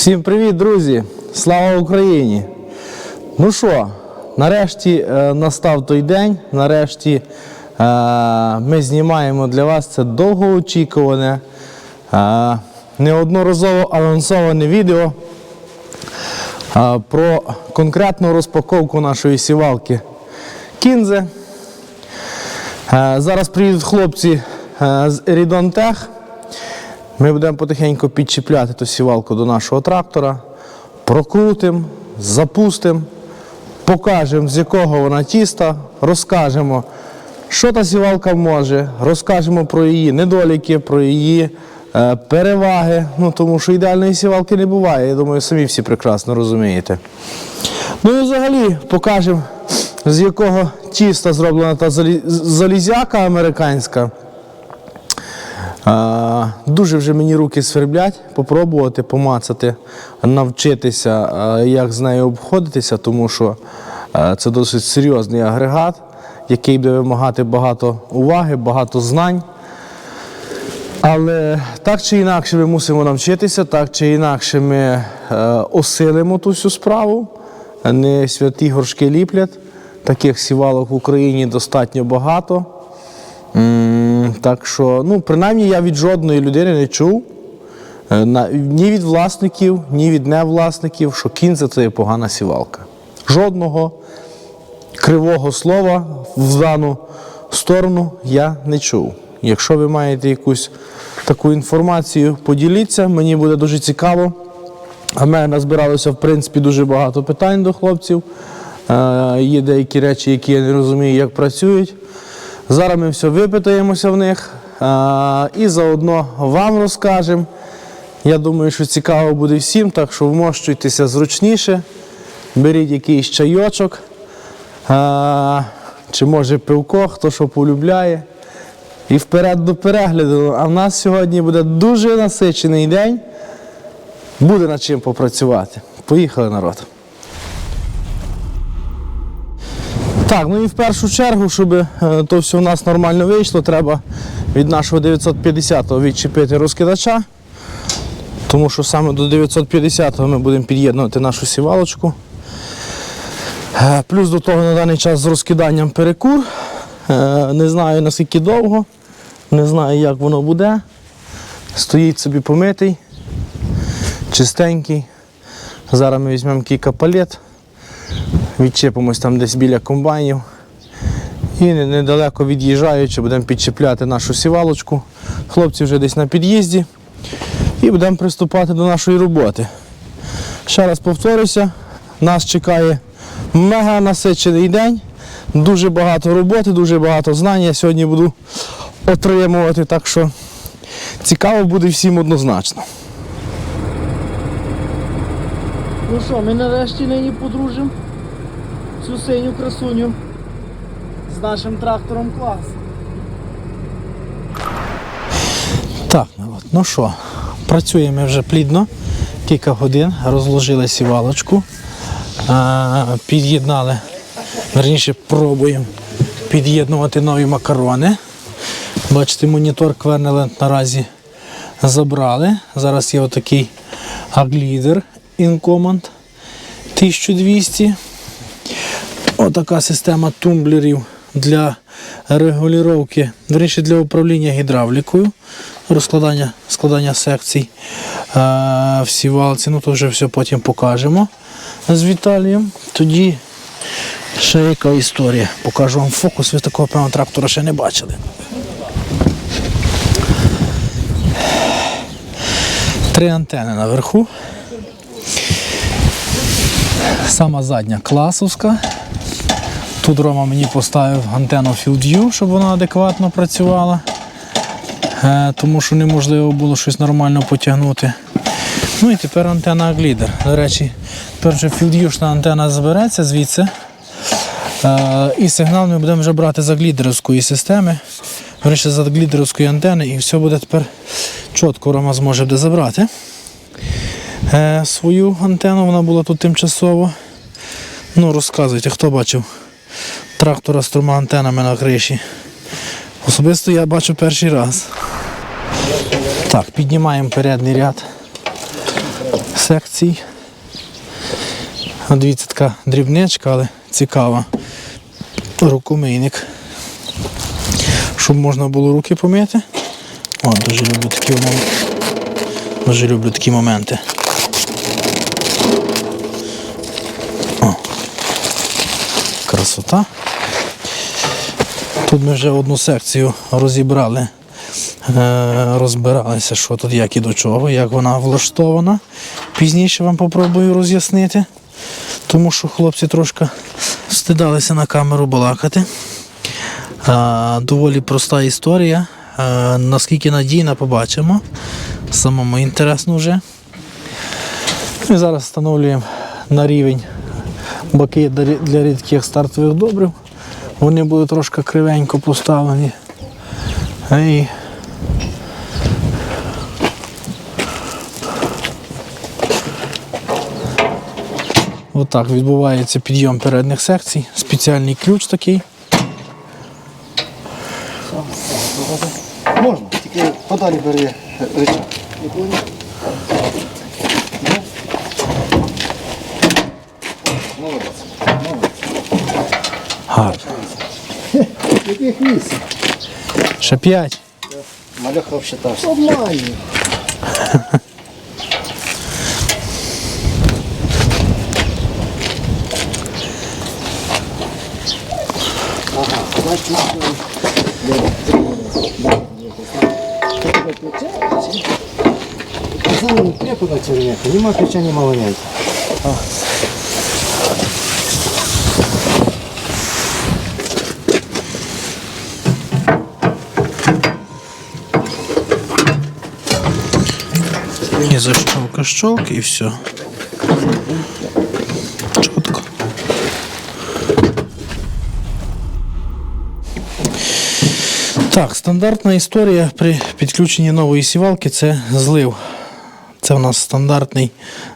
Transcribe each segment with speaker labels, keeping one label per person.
Speaker 1: Всім привіт, друзі! Слава Україні! Ну що, нарешті е, настав той день. Нарешті е, ми знімаємо для вас це довгоочікуване, е, неодноразово анонсоване відео про конкретну розпаковку нашої сівалки Кінзе. Зараз приїдуть хлопці з Tech. Ми будемо потихеньку підчіпляти ту сівалку до нашого трактора, прокрутимо, запустимо, покажемо, з якого вона тіста, розкажемо, що та сівалка може, розкажемо про її недоліки, про її е, переваги. Ну, тому що ідеальної сівалки не буває. Я думаю, самі всі прекрасно розумієте. Ну і взагалі покажемо, з якого тіста зроблена та залі- залізяка американська. Дуже вже мені руки сверблять, попробувати помацати, навчитися, як з нею обходитися, тому що це досить серйозний агрегат, який буде вимагати багато уваги, багато знань. Але так чи інакше ми мусимо навчитися, так чи інакше ми е, осилимо ту всю справу. Не святі горшки ліплять. Таких сівалок в Україні достатньо багато. Так що, ну, принаймні я від жодної людини не чув, е, ні від власників, ні від невласників, що кінза це є погана сівалка. Жодного кривого слова в дану сторону я не чув. Якщо ви маєте якусь таку інформацію, поділіться, мені буде дуже цікаво. А в мене назбиралося, в принципі, дуже багато питань до хлопців. Е, є деякі речі, які я не розумію, як працюють. Зараз ми все випитаємося в них е, і заодно вам розкажемо. Я думаю, що цікаво буде всім, так що вмощуйтеся зручніше, беріть якийсь чайочок, е, чи може пивко, хто що полюбляє. І вперед до перегляду. А в нас сьогодні буде дуже насичений день. Буде над чим попрацювати. Поїхали, народ. Так, ну і в першу чергу, щоб е, то все у нас нормально вийшло, треба від нашого 950-го відчепити розкидача. Тому що саме до 950-го ми будемо під'єднувати нашу сівалочку. Е, Плюс до того на даний час з розкиданням перекур. Е, Не знаю наскільки довго, не знаю, як воно буде. Стоїть собі помитий, чистенький. Зараз ми візьмемо кілька палет, відчепимось там десь біля комбайнів. І недалеко від'їжджаючи, будемо підчіпляти нашу сівалочку. Хлопці вже десь на під'їзді. І будемо приступати до нашої роботи. Ще раз повторюся, нас чекає мега насичений день, дуже багато роботи, дуже багато знань. Я сьогодні буду отримувати, так що цікаво буде всім однозначно. Ну що, ми нарешті нині подружимо цю синю красуню з нашим трактором клас. Так, народ, ну що, працюємо вже плідно, кілька годин, розложили сівалочку, під'єднали, верніше пробуємо під'єднувати нові макарони. Бачите, монітор Квернеленд наразі забрали. Зараз є отакий аглідер InCommand 1200. Отака система тумблерів для регулювання, верніше для управління гідравлікою, розкладання складання секцій е, в сівалці. Ну то вже все потім покажемо з Віталієм. Тоді ще яка історія. Покажу вам фокус. Ви такого певного трактора ще не бачили. Три антени наверху. Сама задня класовська. Тут Рома мені поставив антенну Field View, щоб вона адекватно працювала. Е, тому що неможливо було щось нормально потягнути. Ну і тепер антенна глідер. До речі, тепер вже антенна забереться звідси. Е, і сигнал ми будемо вже брати з глідеровської системи. Врешті з глідеровської антени, і все буде тепер чітко Рома зможе буде забрати. Е, свою антенну, вона була тут тимчасово. Ну, розказуйте, хто бачив трактора з трьома антенами на криші. Особисто я бачу перший раз. Так, піднімаємо передній ряд секцій. Дивіться, така дрібничка, але цікава. Рукомийник. Щоб можна було руки помити. О, дуже люблю такі моменти. Дуже люблю такі моменти. О. Красота. Тут ми вже одну секцію розібрали, е, розбиралися, що тут як і до чого, як вона влаштована. Пізніше вам попробую роз'яснити, тому що хлопці трошки стидалися на камеру балакати. Е, Доволі проста історія. Е, Наскільки надійна, побачимо. Самому інтересно вже. І зараз встановлюємо на рівень баки для- рідких стартових добрив. Вони будуть трошки кривенько поставлені. І Отак відбувається підйом передніх секцій. Спеціальний ключ такий.
Speaker 2: Можна, тільки подалі бери речах.
Speaker 1: Гарно.
Speaker 2: Яких вісім?
Speaker 1: Ще п'ять.
Speaker 2: Мальоха вщитався. Обманює. Ага, значить, Сам крепко на червяка, нема ключа, нема варіантів.
Speaker 1: І защолка щолк і все. Чітко. Так, стандартна історія при підключенні нової сівалки це злив. Це у нас стандартний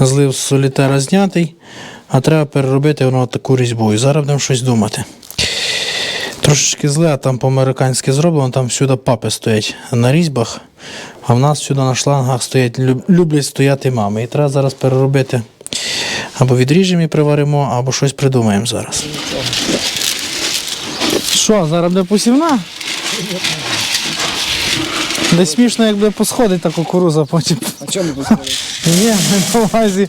Speaker 1: злив з солітера знятий, а треба переробити воно таку різьбу. І зараз будемо щось думати. Трошечки зле, а там по-американськи зроблено, там всюди папи стоять на різьбах, а в нас сюди на шлангах стоять, люблять стояти мами. І треба зараз переробити. Або відріжемо і приваримо, або щось придумаємо зараз. Що, зараз буде посівна? Де смішно, як буде посходить та кукуруза потім.
Speaker 2: А чому тут?
Speaker 1: Ні, на увазі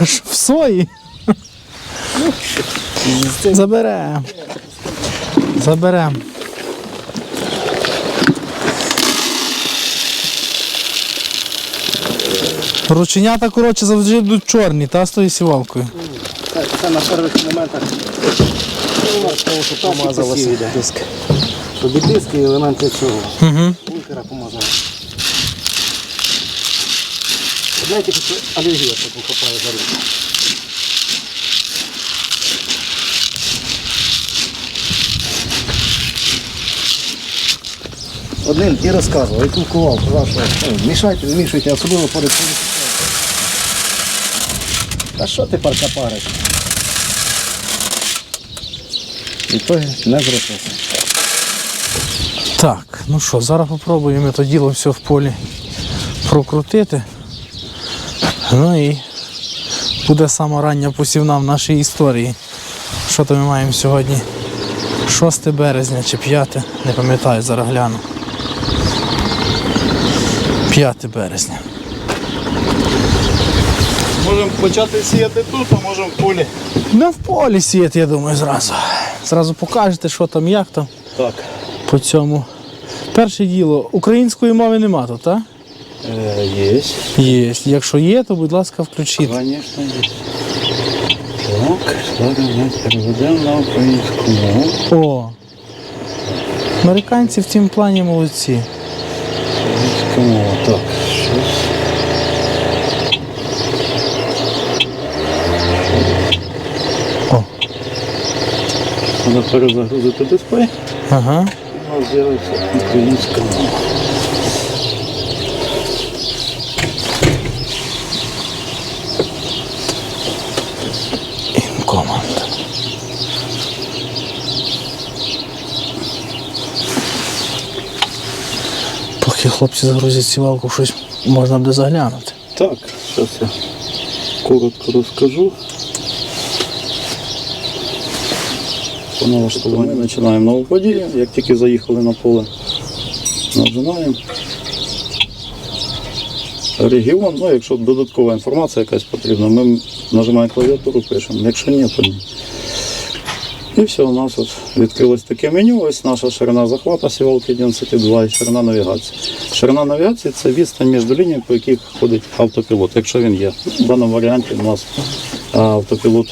Speaker 1: аж в сої. Заберемо. Заберемо. Рученята, коротше, завжди йдуть чорні, та з тою сівалкою.
Speaker 2: Так, це на перших моментах. Того, що помазалося диск. Щоб і диск, і елементи цього.
Speaker 1: Угу.
Speaker 2: Бункера помазали. Знаєте, що алергія потім хапає за руку. Один і розказував, і кулкував, казав, що мішайте, змішуйте, особливо перед. Та що ти парка париш? І то не зробився.
Speaker 1: Так, ну що, зараз попробуємо то діло все в полі прокрутити. Ну і буде сама рання посівна в нашій історії. Що то ми маємо сьогодні? 6 березня чи 5, не пам'ятаю, зараз гляну. 5 березня.
Speaker 3: Можемо почати сіяти тут, а можемо в полі.
Speaker 1: Не в полі сіяти, я думаю, зразу. Зразу покажете, що там, як там
Speaker 3: Так.
Speaker 1: по цьому. Перше діло, української мови нема тут, так?
Speaker 3: Е, є.
Speaker 1: Є. Якщо є, то будь ласка, включіть.
Speaker 3: Звісно, є. Так, зараз ми переведемо на українську мову.
Speaker 1: О. Американці в цьому плані молодці.
Speaker 3: Мова. Так, щось.
Speaker 1: О.
Speaker 3: Треба перезагрузити дисплей.
Speaker 1: Ага.
Speaker 3: У нас з'явиться українська мова.
Speaker 1: Хлопці загрузять сівалку, щось можна буде заглянути.
Speaker 3: Так, щось я коротко розкажу. Ми починаємо нову подію. Як тільки заїхали на поле, нажимаємо. Регіон, ну якщо додаткова інформація якась потрібна, ми нажимаємо клавіатуру, пишемо. Якщо ні, то ні. І все, у нас от відкрилось таке меню. Ось наша ширина захвата сівалки 11,2 і ширина навігації. Ширина навігації це відстань між лініями, по яких ходить автопілот, якщо він є. В даному варіанті у нас автопілот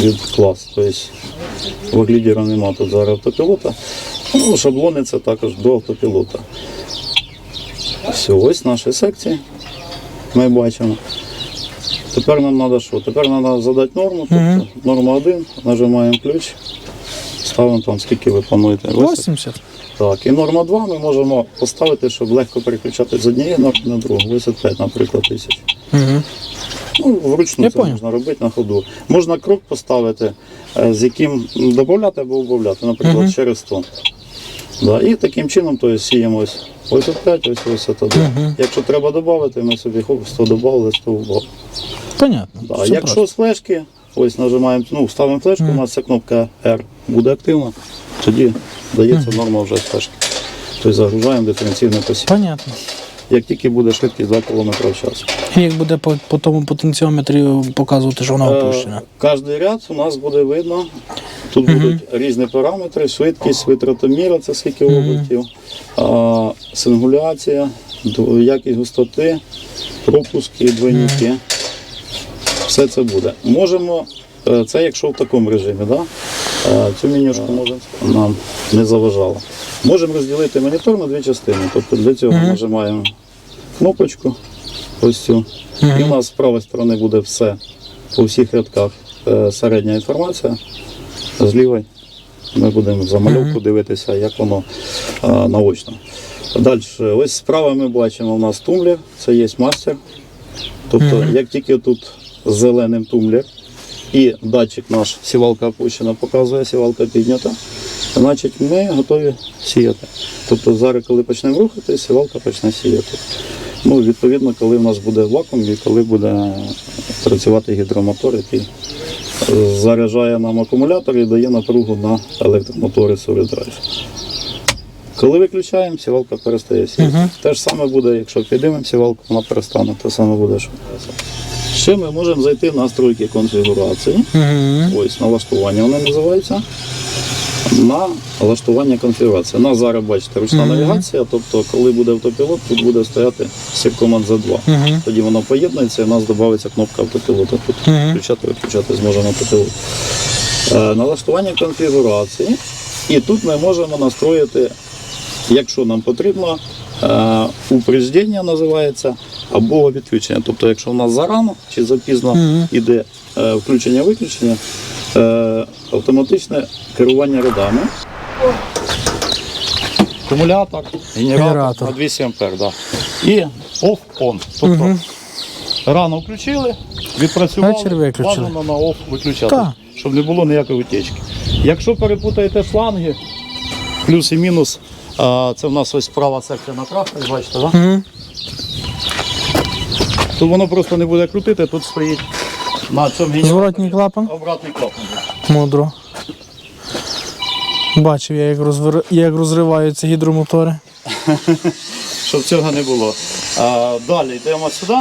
Speaker 3: від клас. Тобто в лідера немає тут зараз автопілота. Ну, шаблони це також до автопілота. Все, ось наші секції. Ми бачимо. Тепер нам треба що? Тепер треба задати норму. Тобто норма 1, нажимаємо ключ, ставимо там, скільки ви плануєте.
Speaker 1: 80.
Speaker 3: так, і норма 2 ми можемо поставити, щоб легко переключати з однієї норми на другу. Ось 5, наприклад, тисяч.
Speaker 1: Угу.
Speaker 3: Ну, вручну
Speaker 1: Я
Speaker 3: це
Speaker 1: понял.
Speaker 3: можна робити на ходу. Можна крок поставити, е, з яким додати або убавляти, наприклад, через 100. Да, і таким чином то есть, сіємо ось ось от 5, ось ось от 1. Якщо треба додати, ми собі хоп, 100 додали, 100 убавили.
Speaker 1: Понятно.
Speaker 3: Да.
Speaker 1: Все
Speaker 3: Якщо з флешки, ось нажимаємо, ну, ставимо флешку, у нас ця кнопка R буде активна, тоді дається норма вже з флешки. Тобто загружаємо диференційне посів.
Speaker 1: Понятно.
Speaker 3: Як тільки буде швидкість 2 км в час.
Speaker 1: І як буде по, по тому потенціометрі показувати, що вона опущена?
Speaker 3: Кожний ряд у нас буде видно. Тут будуть різні параметри, швидкість, витратоміра, це скільки обертів, а, сингуляція, якість густоти, пропуски, двойники. Все це буде. Можемо, е, це якщо в такому режимі, да? Е, цю менюшку можемо нам не заважало. Можемо розділити монітор на дві частини. Тобто для цього нажимаємо кнопочку, ось цю. І у нас з правої сторони буде все по всіх рядках е, середня інформація. З лівої ми будемо за малюку дивитися, як воно е, наочно. Далі, ось справа ми бачимо у нас тумблер, це є мастер. Тобто, як тільки тут зеленим тумблер і датчик наш сівалка опущена показує, сівалка піднята, значить ми готові сіяти. Тобто зараз, коли почнемо рухати, сівалка почне сіяти. Ну, відповідно, коли в нас буде вакуум і коли буде працювати гідромотор, який е, заряджає нам акумулятор і дає напругу на електромотори Surge Коли виключаємо, сівалка перестає сіяти. Те ж саме буде, якщо підіймемо сівалку, вона перестане, те саме буде, що Ще ми можемо зайти в настройки конфігурації.
Speaker 1: Угу.
Speaker 3: Ось налаштування вони називаються. На налаштування конфігурації. У нас зараз бачите ручна навігація, тобто коли буде автопілот, тут буде стояти сів команд за 2.
Speaker 1: Мгм.
Speaker 3: Тоді воно поєднується і в нас додається кнопка автопілота. Тут
Speaker 1: Мгм.
Speaker 3: включати, виключати зможемо автопілот. Е, налаштування конфігурації. І тут ми можемо настроїти, якщо нам потрібно, е, упреждення називається, або відключення. Тобто, якщо в нас зарано чи запізно
Speaker 1: Мгм.
Speaker 3: іде е, включення-виключення, е, автоматичне керування рядами. Акумулятор, генератор,
Speaker 1: Генератор.
Speaker 3: на 200 ампер, да. І off-on. Тобто рано включили, відпрацювали,
Speaker 1: Вечір виключили.
Speaker 3: бажано на off виключати,
Speaker 1: Так.
Speaker 3: щоб не було ніякої утечки. Якщо перепутаєте шланги, плюс і мінус, а, це в нас ось права секція на тракторі, бачите, да?
Speaker 1: Угу.
Speaker 3: Тут воно просто не буде крутити, тут стоїть на цьому генераторі
Speaker 1: Зворотній клапан.
Speaker 3: обратний клапан.
Speaker 1: Мудро. Бачив я, як, розвер... як розриваються гідромотори.
Speaker 3: щоб цього не було. А, далі йдемо сюди.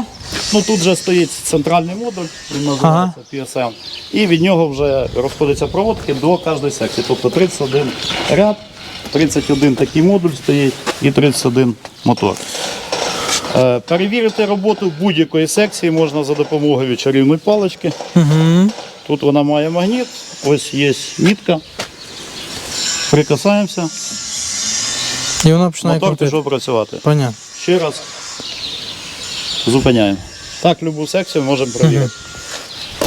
Speaker 3: Ну тут вже стоїть центральний модуль, він називається PSM. І від нього вже розходяться проводки до кожної секції. Тобто 31 ряд, 31 такий модуль стоїть і 31 мотор. Е, Перевірити роботу будь-якої секції можна за допомогою чарівної палички.
Speaker 1: Угу.
Speaker 3: Тут вона має магніт, ось є мітка. Прикасаємося,
Speaker 1: І вона починає
Speaker 3: мотор пішов працювати.
Speaker 1: Понятно.
Speaker 3: Ще раз зупиняємо. Так, любу секцію можемо перевірити.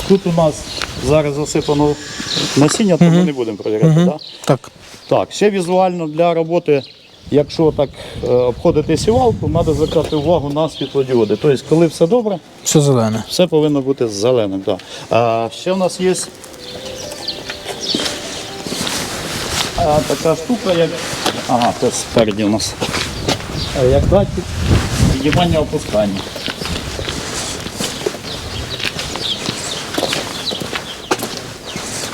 Speaker 3: Тут у нас зараз засипано насіння, то ми не будемо перевіряти. Так?
Speaker 1: Так.
Speaker 3: так, ще візуально для роботи, Якщо так е, обходити сівалку, треба звертати увагу на світлодіоди. Тобто, коли все добре,
Speaker 1: все зелене.
Speaker 3: Все повинно бути зеленим. Да. А, Ще в нас є а, така штука, як... Ага, це спереді у нас. А, як датчик підіймання опускання.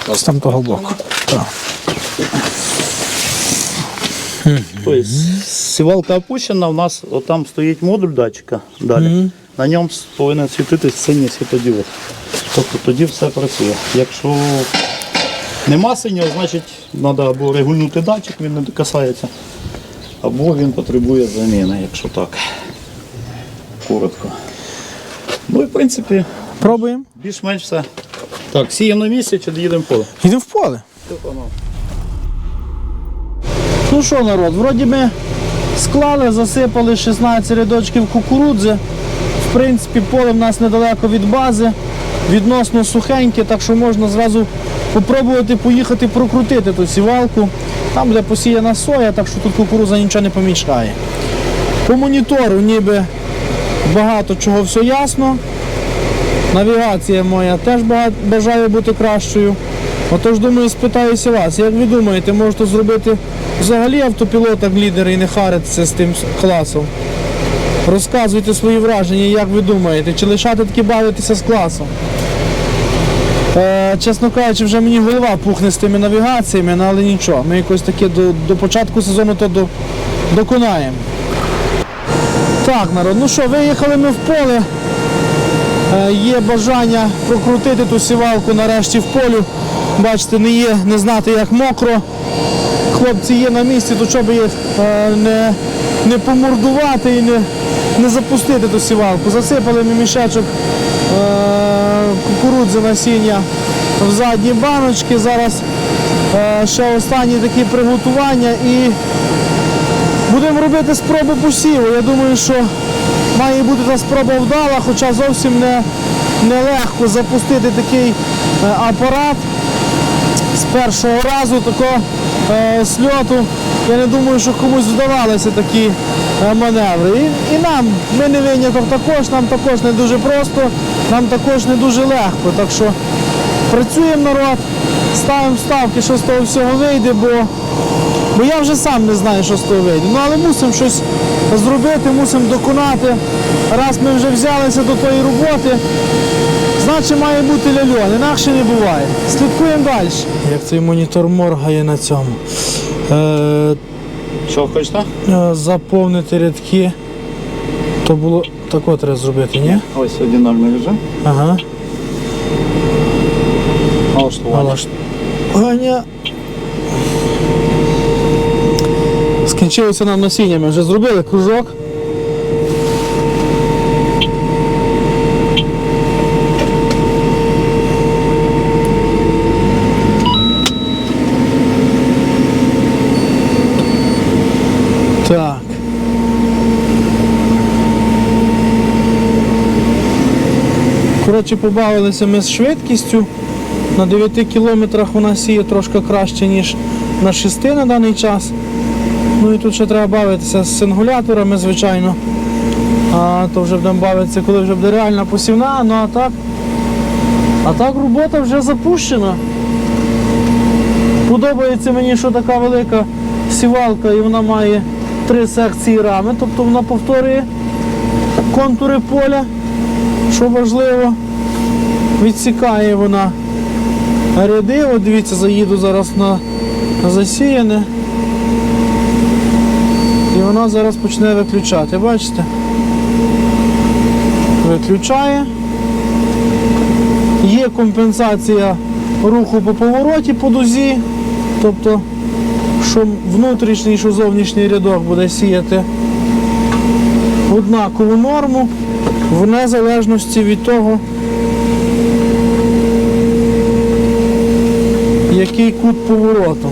Speaker 1: Ось там того боку. Так.
Speaker 3: Тобто сівалка опущена, у нас отам стоїть модуль датчика далі. На ньому повинен світитись синій світодіод. Тобто тоді все працює. Якщо нема синього, значить треба або регульнути датчик, він не касається, або він потребує заміни, якщо так. Коротко. Ну і в принципі,
Speaker 1: Пробуємо.
Speaker 3: більш-менш все. Так, сіємо на місці чи доїдемо в поле?
Speaker 1: Йдемо в поле.
Speaker 3: Все.
Speaker 1: Ну що, народ, вроді ми склали, засипали 16 рядочків кукурудзи. В принципі, поле в нас недалеко від бази, відносно сухеньке, так що можна зразу попробувати поїхати прокрутити ту сівалку. Там, де посіяна соя, так що тут кукурудза нічого не помішає. По монітору ніби багато чого все ясно. Навігація моя теж бажає бути кращою. Отож, думаю, спитаюся вас, як ви думаєте, можете зробити взагалі автопілота лідера і не харитися з тим класом? Розказуйте свої враження, як ви думаєте, чи лишати таки бавитися з класом? Е, чесно кажучи, вже мені голова пухне з тими навігаціями, ну, але нічого. Ми якось таке до, до початку сезону то до, доконаємо. Так, народ, ну що, виїхали ми в поле. Е, Є бажання прокрутити ту сівалку нарешті в полю. Бачите, не є не знати як мокро. Хлопці є на місці, то щоб їх е, не, не помордувати і не, не запустити ту сівалку. Засипали ми мішечок е, кукурудзи насіння в задні баночки. Зараз е, ще останні такі приготування і Будемо робити спробу посіву. Я думаю, що має бути та спроба вдала, хоча зовсім не, не запустити такий апарат з першого разу такого е, сльоту. Я не думаю, що комусь вдавалися такі е, маневри. І, і нам, ми не виняток також, нам також не дуже просто, нам також не дуже легко. Так що працюємо народ, ставимо ставки, що з того всього вийде, бо Бо я вже сам не знаю, що з того вийде. Ну але мусимо щось зробити, мусимо доконати. Раз ми вже взялися до тої роботи, значить має бути ляльон, інакше не буває. Слідкуємо далі. Як цей монітор моргає на цьому. Е,
Speaker 3: Що хочете?
Speaker 1: е, заповнити рядки. То було тако треба зробити, ні?
Speaker 3: Ось одинарний режим.
Speaker 1: Ага.
Speaker 3: Налаштування.
Speaker 1: Налаштування. Скінчилося нам насіння, ми вже зробили кружок. Так. Коротше, побавилися ми з швидкістю. На 9 кілометрах нас сіє трошки краще, ніж на 6 на даний час. Ну і тут ще треба бавитися з сингуляторами, звичайно. А то вже будемо бавитися, коли вже буде реальна посівна, ну а так. А так робота вже запущена. Подобається мені, що така велика сівалка і вона має три секції рами, тобто вона повторює контури поля, що важливо, відсікає вона ряди. От дивіться, заїду зараз на засіяне. І вона зараз почне виключати. Бачите? Виключає. Є компенсація руху по повороті по дузі. Тобто, що внутрішній, що зовнішній рядок буде сіяти однакову норму в незалежності від того, який кут повороту.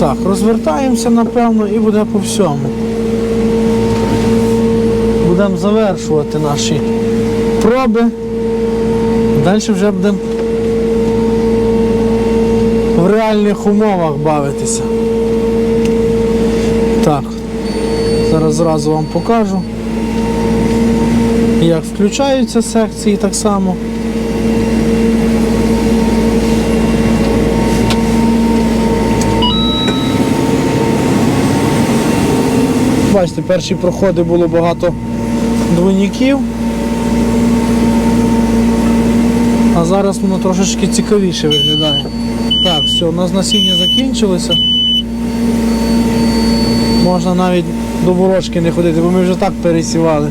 Speaker 1: Так, розвертаємося, напевно, і буде по всьому. Будемо завершувати наші проби. Далі вже будемо в реальних умовах бавитися. Так, зараз зразу вам покажу, як включаються секції так само. Бачите, перші проходи було багато двойників. А зараз воно трошечки цікавіше виглядає. Так, все, у нас насіння закінчилося. Можна навіть до ворожки не ходити, бо ми вже так пересівали.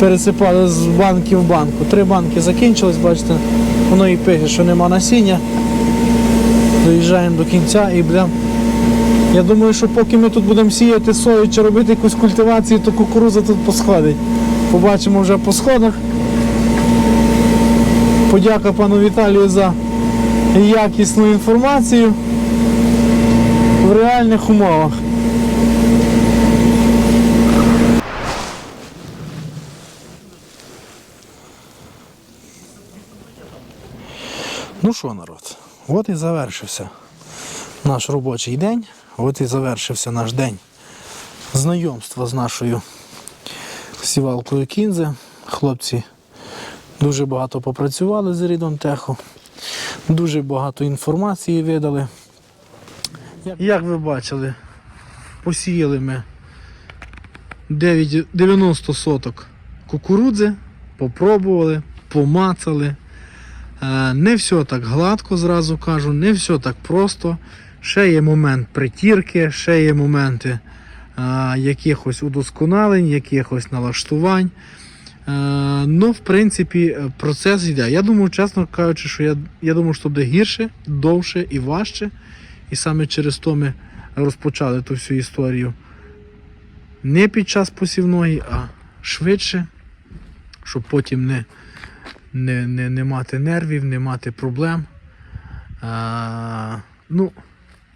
Speaker 1: Пересипали з банки в банку. Три банки закінчились, бачите, воно і пише, що нема насіння. Доїжджаємо до кінця і будемо. Я думаю, що поки ми тут будемо сіяти сою чи робити якусь культивацію, то кукуруза тут посходить. Побачимо вже по сходах. Подяка пану Віталію за якісну інформацію в реальних умовах. Ну що, народ, от і завершився наш робочий день. От і завершився наш день знайомства з нашою сівалкою кінзи. Хлопці дуже багато попрацювали з Рідом Теху, дуже багато інформації видали. Як ви бачили, посіяли ми 9 90 соток кукурудзи, попробували, помацали. Е, Не все так гладко, зразу кажу, не все так просто. Ще є момент притірки, ще є моменти е, якихось удосконалень, якихось налаштувань. Е, Ну, в принципі, е, процес йде. Я думаю, чесно кажучи, що я, я думаю, що буде гірше, довше і важче. І саме через то ми розпочали ту всю історію не під час посівної, а швидше, щоб потім не, не, не, не мати нервів, не мати проблем. А, ну,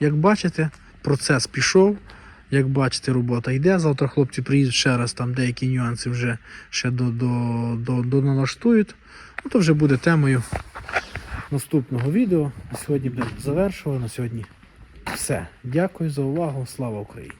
Speaker 1: як бачите, процес пішов. Як бачите, робота йде. Завтра хлопці приїдуть ще раз, там деякі нюанси вже ще до, до, до, до налаштують. Ну, то вже буде темою наступного відео. На сьогодні будемо завершувати. На сьогодні все. Дякую за увагу. Слава Україні!